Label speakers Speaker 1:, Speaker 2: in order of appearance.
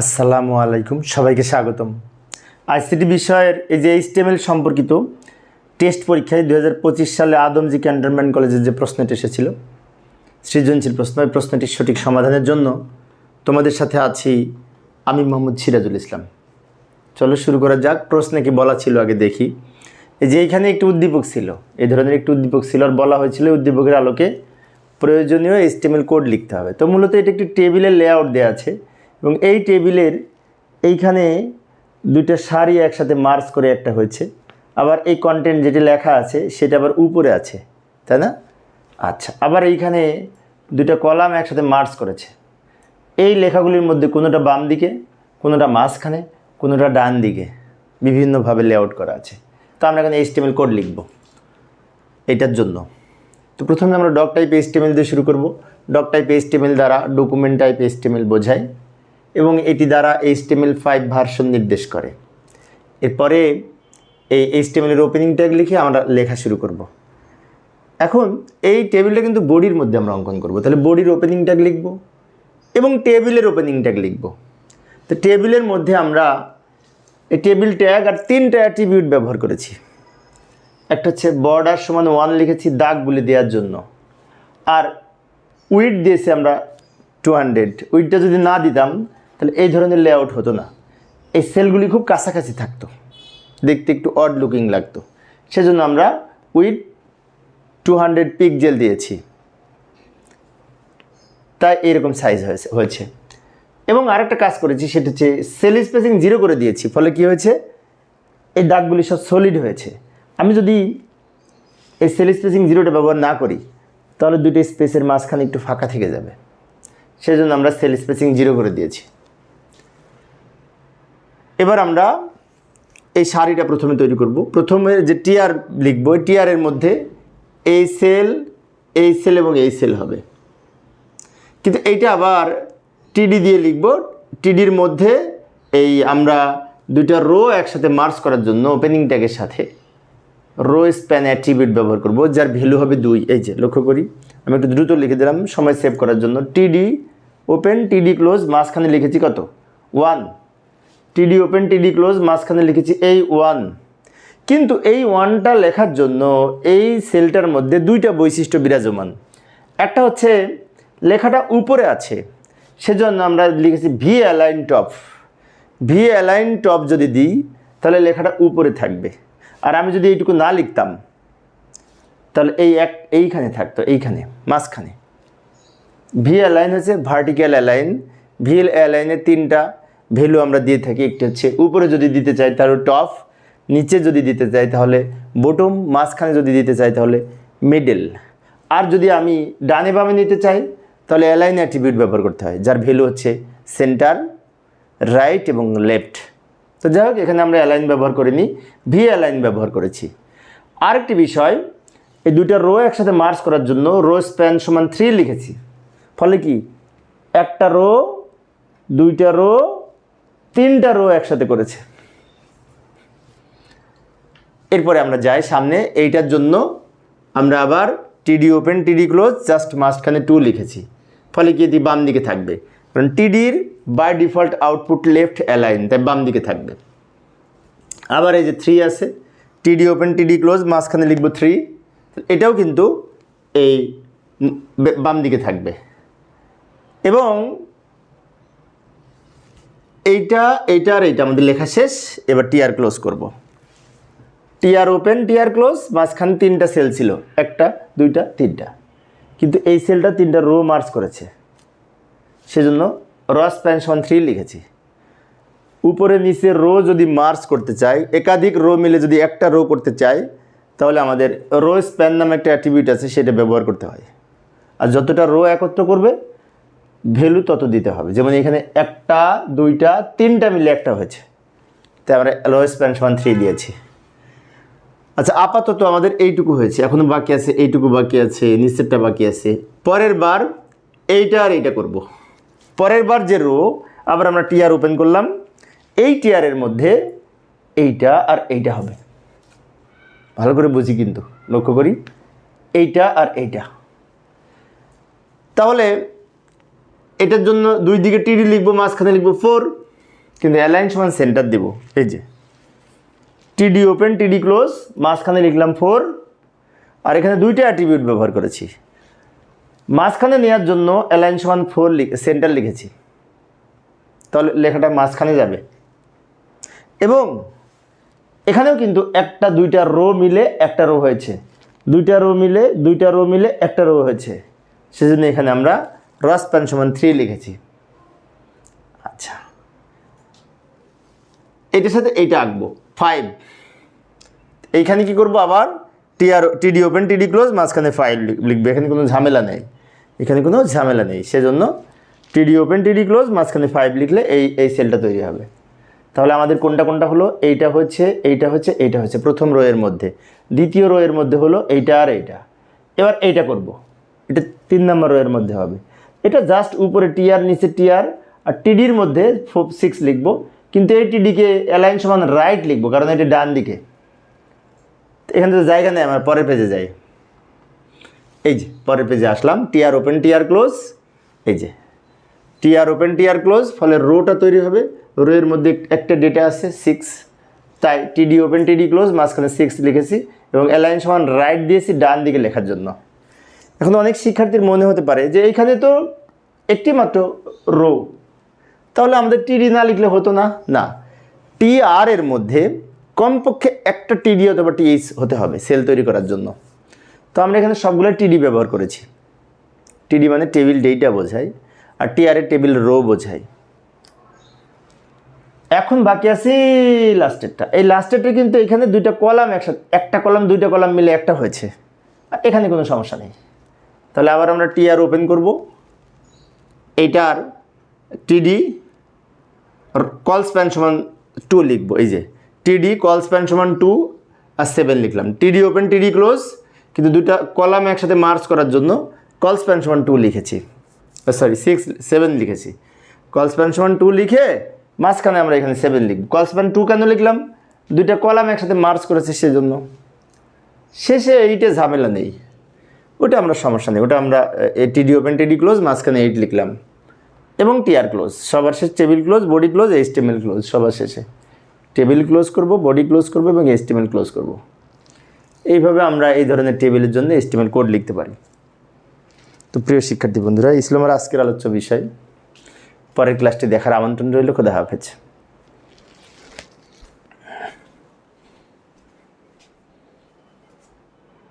Speaker 1: আসসালামু আলাইকুম, সবাইকে স্বাগতম। আইসিটি বিষয়ের এই যে এইচটিএমএল সম্পর্কিত টেস্ট পরীক্ষায় দু হাজার পঁচিশ সালে আদমজি ক্যান্টনমেন্ট কলেজের যে প্রশ্নটি এসেছিল, সৃজনশীল প্রশ্ন, এই প্রশ্নটির সঠিক সমাধানের জন্য তোমাদের সাথে আছি আমি মোহাম্মদ সিরাজুল ইসলাম। চলো শুরু করা যাক, প্রশ্নে কি বলা ছিল আগে দেখি। এই যে এইখানে একটি উদ্দীপক ছিল, এই ধরনের একটি উদ্দীপক ছিল আর বলা হয়েছিল উদ্দীপকের আলোকে প্রয়োজনীয় এইচটিএমএল কোড লিখতে হবে। তো মূলত এটা একটি টেবিলের লেআউট দেওয়া আছে। এবং এই টেবিলের এইখানে দুইটা সারি একসাথে মার্চ করে একটা হয়েছে। আবার এই কন্টেন্ট যেটি লেখা আছে, সেটা আবার উপরে আছে, তাই না? আচ্ছা আবার এইখানে দুইটা কলাম একসাথে মার্চ করেছে। এই লেখাগুলির মধ্যে কোনোটা বাম দিকে, কোনোটা মাঝখানে, কোনোটা ডান দিকে বিভিন্নভাবে লেআউট করা আছে। তো আমরা এখানে এইচটিএমএল কোড লিখব এটার জন্য। তো প্রথমে আমরা ডক টাইপ এইচটিএমএল দিয়ে শুরু করব। ডক টাইপ এইচটিএমএল দ্বারা ডকুমেন্ট টাইপ এইচটিএমএল বোঝায়। এবং এটি দ্বারা এইচটিএমএল ফাইভ ভার্সন নির্দেশ করে। এরপরে এই এইচটিএমএলের ওপেনিং ট্যাগ লিখে আমরা লেখা শুরু করব। এখন এই টেবিলটা কিন্তু বডির মধ্যে আমরা অঙ্কন করব। তাহলে বডির ওপেনিং ট্যাগ লিখব এবং টেবিলের ওপেনিং ট্যাগ লিখব। তো টেবিলের মধ্যে আমরা এই টেবিল ট্যাগ আর তিনটা অ্যাট্রিবিউট ব্যবহার করেছি। একটা হচ্ছে বর্ডার সমান ওয়ান লিখেছি দাগ বলে দেওয়ার জন্য। আর উইড দিয়েছি আমরা টু হান্ড্রেড উইডটা যদি না দিতাম তাহলে এই ধরনের লেআউট হতো না। এই সেলগুলি খুব কাছাকাছি থাকতো। দেখতে একটু অড লুকিং লাগতো। সেজন্য আমরা উইথ টু হান্ড্রেড পিকজেল দিয়েছি। তাই এরকম সাইজ হয়েছে হয়েছে। এবং আরেকটা কাজ করেছি, সেটা হচ্ছে সেল স্পেসিং জিরো করে দিয়েছি। ফলে কি হয়েছে? এই দাগগুলি সব সলিড হয়েছে। আমি যদি এই সেল স্পেসিং জিরোটা ব্যবহার না করি, তাহলে দুটো স্পেসের মাঝখানে একটু ফাঁকা থেকে যাবে। সেজন্য আমরা সেল স্পেসিং জিরো করে দিয়েছি। এবার আমরা এই শাড়িটা প্রথমে তৈরি করব। প্রথমে যে টিআর লিখব, এই টিআরের মধ্যে এই সেল এই সেল এবং এই সেল হবে। কিন্তু এইটা আবার টিডি দিয়ে লিখব। টিডির মধ্যে এই আমরা দুইটা রো একসাথে মার্চ করার জন্য ওপেনিং ট্যাগের সাথে রো স্প্যান অ্যাট্রিবিউট ব্যবহার করব, যার ভ্যালু হবে দুই। এই যে, লক্ষ্য করি, আমি একটু দ্রুত লিখে দিলাম, সময় সেভ করার জন্য। টিডি ওপেন, টিডি ক্লোজ, মাঝখানে লিখেছি কত? ওয়ান। টিডি ওপেন টিডি ক্লোজ মাঝখানে লিখেছি এই ওয়ান কিন্তু এই ওয়ানটা লেখার জন্য এই সেলটার মধ্যে দুইটা বৈশিষ্ট্য বিরাজমান। একটা হচ্ছে, লেখাটা উপরে আছে, সেজন্য আমরা লিখেছি V align top V align top যদি দিই, তাহলে লেখাটা উপরে থাকবে। আর আমি যদি এইটুকু না লিখতাম, তাহলে এই এক, এইখানে থাকতো, এইখানে, মাঝখানে। ভি অ্যালাইন হচ্ছে ভার্টিক্যাল অ্যালাইন ভি অ্যালাইনের তিনটা ভ্যালু আমরা দিয়ে থাকি, একটি হচ্ছে উপরে যদি দিতে চাই তাহলে টপ নিচে যদি দিতে চাই তাহলে বটম মাঝখানে যদি দিতে চাই তাহলে মিডল আর যদি আমি ডানে বামে নিতে চাই তাহলে অ্যালাইন অ্যাট্রিবিউট ব্যবহার করতে হয়, যার ভ্যালু হচ্ছে সেন্টার রাইট এবং লেফট তো যাই হোক, এখানে আমরা অ্যালাইন ব্যবহার করিনি ভি অ্যালাইন ব্যবহার করেছি। আরেকটি বিষয়, এই দুইটা রো একসাথে মার্চ করার জন্য রো স্প্যান সমান থ্রি লিখেছি। ফলে কি? একটা রো দুইটা রো তিনটা রো একসাথে করেছে। এরপরে আমরা যাই সামনে, এইটার জন্য আমরা আবার টিডি ওপেন টিডি ক্লোজ জাস্ট মাঝখানে টু লিখেছি। ফলে কি এটি বাম দিকে থাকবে? কারণ টিডির by default output left align তাই বাম দিকে থাকবে। আবার এই যে থ্রি আছে টিডি ওপেন টিডি ক্লোজ মাঝখানে লিখব থ্রি এটাও কিন্তু এই বাম দিকে থাকবে। এবং এইটা এইটা আর এইটা, আমাদের লেখা শেষ। এবার টিআর ক্লোজ করব। টিআর ওপেন টিআর ক্লোজ মাঝখানে তিনটা সেল ছিল। একটা, দুইটা, তিনটা। কিন্তু এই সেলটা তিনটা রো মার্চ করেছে। সেজন্য রস প্যান সমান থ্রি লিখেছি। উপরে, নিচে রো যদি মার্চ করতে চাই, একাধিক রো মিলে যদি একটা রো করতে চাই, তাহলে আমাদের রো স্প্যান নামে একটা অ্যাট্রিবিউট আছে, সেটা ব্যবহার করতে হয়। আর যতটা রো একত্র করবে ভ্যালু তত দিতে হবে। যেমন এখানে একটা, দুইটা, তিনটা মিলে একটা হয়েছে। তাই আমরা রো স্প্যান সমান থ্রি দিয়েছি। আচ্ছা আপাতত আমাদের এইটুকু হয়েছে। এখনও বাকি আছে, এইটুকু বাকি আছে, নিচেরটা বাকি আছে। পরের বার এইটা আর এইটা করব। পরের বার যে রো আবার আমরা টিআর ওপেন করলাম। এই টিআরের মধ্যে এইটা আর এইটা হবে। ভালো করে বুঝি কিন্তু, লক্ষ্য করি। এইটা আর এইটা। তাহলে এটার জন্য দুই দিকে টিডি লিখব, মাঝখানে লিখব ফোর কিন্তু অ্যালাইন সমান সেন্টার দেবো, এই যে। টিডি ওপেন টিডি ক্লোজ মাঝখানে লিখলাম ফোর আর এখানে দুইটা অ্যাট্রিবিউট ব্যবহার করেছি। মাঝখানে নেওয়ার জন্য অ্যালাইন সমান ফোর সেন্টার লিখেছি। তাহলে লেখাটা মাঝখানে যাবে। এবং এখানেও কিন্তু একটা, দুইটা রো মিলে একটা রো হয়েছে। দুইটা রো মিলে, দুইটা রো মিলে একটা রো হয়েছে। সেজন্য এখানে আমরা রস প্যান সমান থ্রি লিখেছি। আচ্ছা। এটার সাথে এইটা আঁকবো। ফাইভ এইখানে কি করব আবার? টিআর টিডি ওপেন টিডি ক্লোজ মাঝখানে ফাইভ লিখবে। এখানে কোনো ঝামেলা নেই। এখানে কোনো ঝামেলা নেই। সেজন্য টিডি ওপেন টিডি ক্লোজ মাঝখানে ফাইভ লিখলে এই এই সেলটা তৈরি হবে। তাহলে আমাদের কোনটা কোনটা হলো? এইটা হচ্ছে এইটা হচ্ছে এইটা হচ্ছে। প্রথম রো এর মধ্যে। দ্বিতীয় রো এর মধ্যে হলো এইটা আর এইটা। এবার এইটা করব। এটা তিন নম্বর রো এর মধ্যে হবে। এটা জাস্ট উপরে টিআর নিচে টিআর আর টিডির মধ্যে সিক্স লিখব। কিন্তু এই টিডিকে অ্যালাইন সমান রাইট লিখব, কারণ এটি ডান দিকে। এখান থেকে জায়গা নেই, আমার পরের পেজে যাই। এই যে, পরের পেজে আসলাম টিআর ওপেন টিআর ক্লোজ এই যে টিআর ওপেন টিআর ক্লোজ ফলে রোটা তৈরি হবে। রো এর মধ্যে একটা ডেটা আছে সিক্স তাই টিডি ওপেন টিডি ক্লোজ মাঝখানে সিক্স লিখেছি, এবং অ্যালাইন সমান রাইট দিয়েছি, ডান দিকে লেখার জন্য। এখন অনেক শিক্ষার্থীর মনে হতে পারে যে এইখানে তো একটি মাত্র রো। তাহলে আমাদের টিডি না লিখলে হতো না? না। টি আর এর মধ্যে কমপক্ষে একটা টিডি অথবা টিএইচ হতে হবে সেল তৈরি করার জন্য। তো আমরা এখানে সবগুলো টিডি ব্যবহার করেছি। টিডি মানে টেবিল ডেটা বোঝায় আর টি আর এর টেবিল রো বোঝায়। এখন বাকি আছে লাস্টেরটা। এই লাস্টেরটা কিন্তু এখানে দুইটা কলাম একসাথে একটা কলাম, দুইটা কলাম মিলে একটা হয়েছে। এখানে কোনো সমস্যা নেই। তাহলে আবার আমরা টিআর ওপেন করব। এইটার টিডি কল স্প্যান সমান টু লিখব। এই যে টিডি কল স্প্যান সমান টু আর সেভেন লিখলাম। টিডি ওপেন টিডি ক্লোজ কিন্তু দুটা কলাম একসাথে মার্চ করার জন্য কল স্প্যান সমান টু লিখেছি। সরি সিক্স সেভেন লিখেছি। কল স্প্যান সমান টু লিখে মাঝখানে আমরা এখানে সেভেন লিখব। কল স্প্যান টু কেন লিখলাম? দুইটা কলাম একসাথে মার্চ করেছে সেজন্য। শেষে এইটে ঝামেলা নেই। ওটা আমরা সমস্যা নেই, ওটা আমরা টিডি ওপেন টিডি ক্লোজ মাঝখানে এইট লিখলাম। এবং টিআর ক্লোজ সবার শেষে table close body close HTML close সবার শেষে। টেবিল ক্লোজ করব বডি ক্লোজ করব এবং এইচটিএমএল ক্লোজ করব। এইভাবে আমরা এই ধরনের টেবিলের জন্য এইচটিএমএল কোড লিখতে পারি। তো প্রিয় শিক্ষার্থী বন্ধুরা ইসলামের আজকের আলোচ্য বিষয়। পরের ক্লাসটি দেখার আমন্ত্রণ রইল, খোদা হাফেজ।